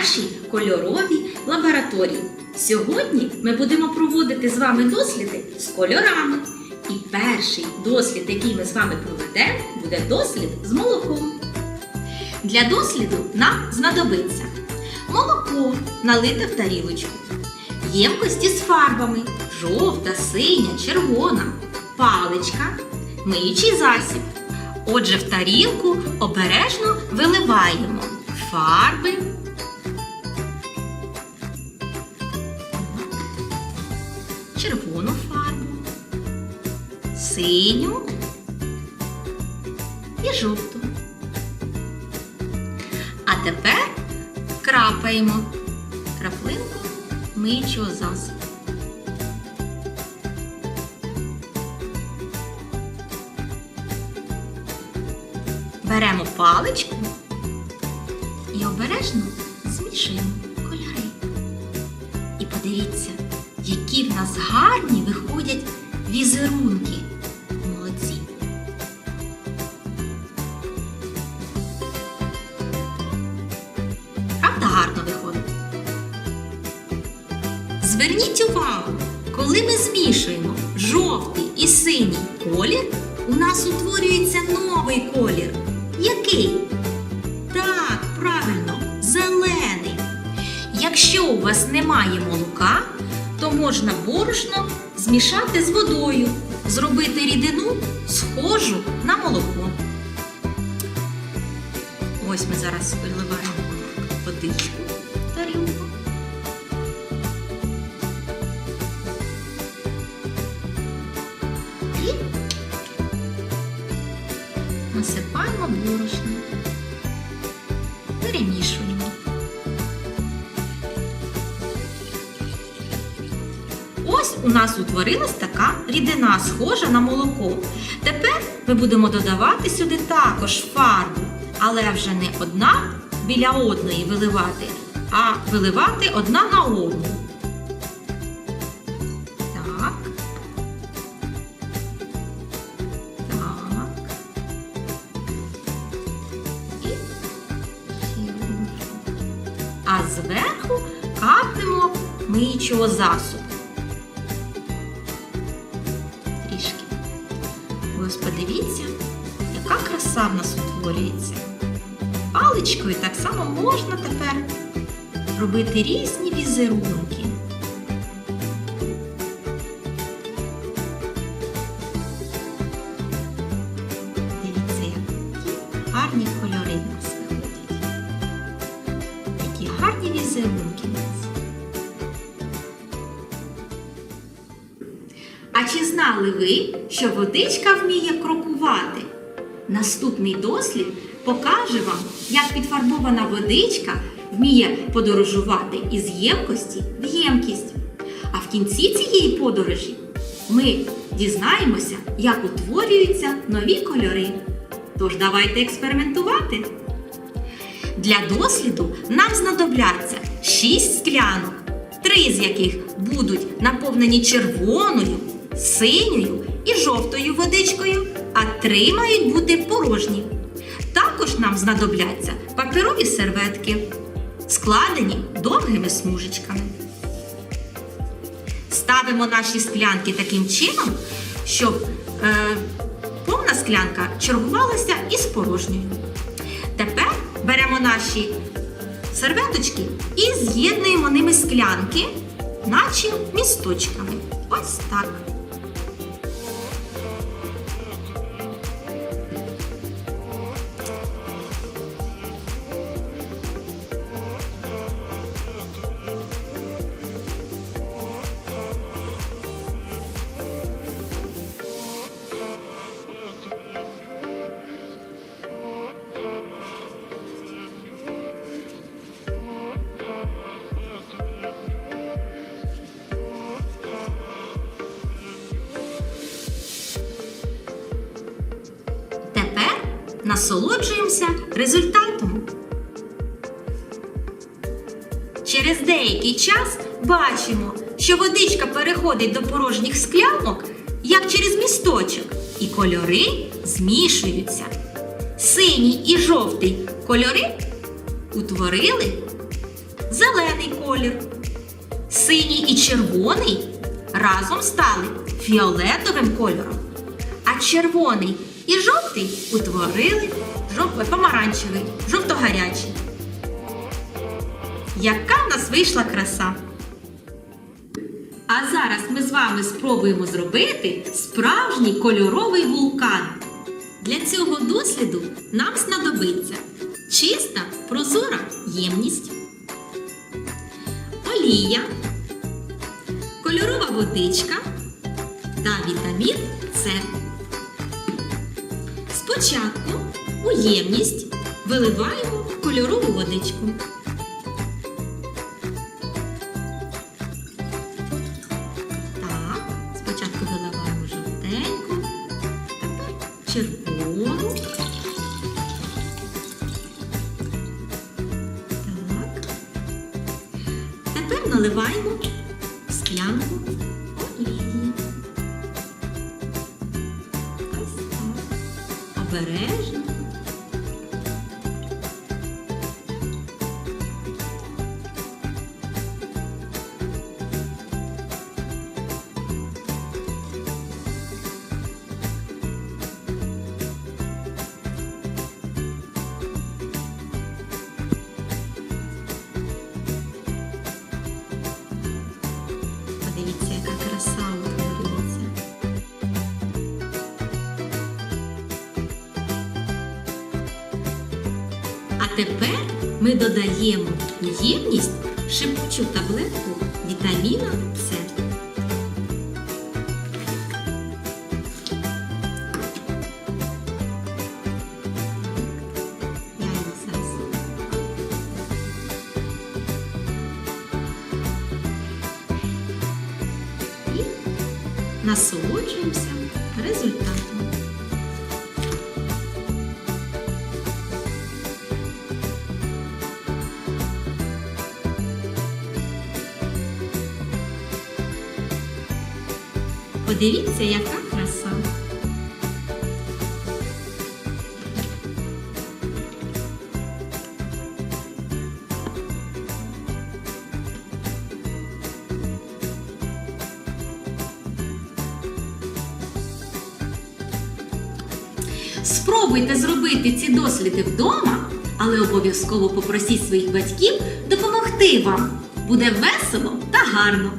нашій кольоровій лабораторії. Сьогодні ми будемо проводити з вами досліди з кольорами. І перший дослід, який ми з вами проведемо, буде дослід з молоком. Для досліду нам знадобиться молоко налите в тарілочку, ємкості з фарбами жовта, синя, червона, паличка, миючий засіб. Отже, в тарілку обережно виливаємо фарби. Червону фарбу, синю і жовту. А тепер крапаємо краплинку миючого засобу. Беремо паличку і обережно змішуємо кольори. І подивіться, які в нас гарні виходять візерунки. Молодці. Правда гарно виходить? Зверніть увагу, коли ми змішуємо жовтий і синій колір, у нас утворюється новий колір. Який? Так, правильно, зелений. Якщо у вас немає молока, то можна борошно змішати з водою, зробити рідину схожу на молоко. Ось ми зараз виливаємо водичку в тарілку. І насипаємо борошно. У нас утворилась така рідина, схожа на молоко. Тепер ми будемо додавати сюди також фарбу, але вже не одна біля одної виливати, а виливати одна на одну. Так. Так. І. А зверху капнемо миючого засобу. Подивіться, яка краса в нас утворюється. Паличкою так само можна тепер робити різні візерунки. А чи знали ви, що водичка вміє крокувати? Наступний дослід покаже вам, як підфарбована водичка вміє подорожувати із ємкості в ємкість. А в кінці цієї подорожі ми дізнаємося, як утворюються нові кольори. Тож давайте експериментувати. Для досліду нам знадобляться 6 склянок, три з яких будуть наповнені червоною, синьою і жовтою водичкою, а три мають бути порожні. Також нам знадобляться паперові серветки, складені довгими смужечками. Ставимо наші склянки таким чином, щоб е, повна склянка чергувалася із порожньою. Тепер беремо наші серветочки і з'єднуємо ними склянки, наче місточками. Ось так. Насолоджуємося результатом. Через деякий час бачимо, що водичка переходить до порожніх склянок, як через місточок, і кольори змішуються. Синій і жовтий кольори утворили зелений колір. Синій і червоний разом стали фіолетовим кольором. А червоний і жовтий утворили жов- помаранчевий, жовто-гарячий. Яка в нас вийшла краса! А зараз ми з вами спробуємо зробити справжній кольоровий вулкан. Для цього досліду нам знадобиться чиста прозора ємність, олія, кольорова водичка та вітамін С. Спочатку у ємність виливаємо кольорову водичку. Так, спочатку виливаємо жовтеньку, червону. Так. Тепер наливаємо Обережно. А тепер ми додаємо у ємність шипучу таблетку вітаміна С. Насолоджуємося результатом. Подивіться, яка краса. Спробуйте зробити ці досліди вдома, але обов'язково попросіть своїх батьків допомогти вам. Буде весело та гарно.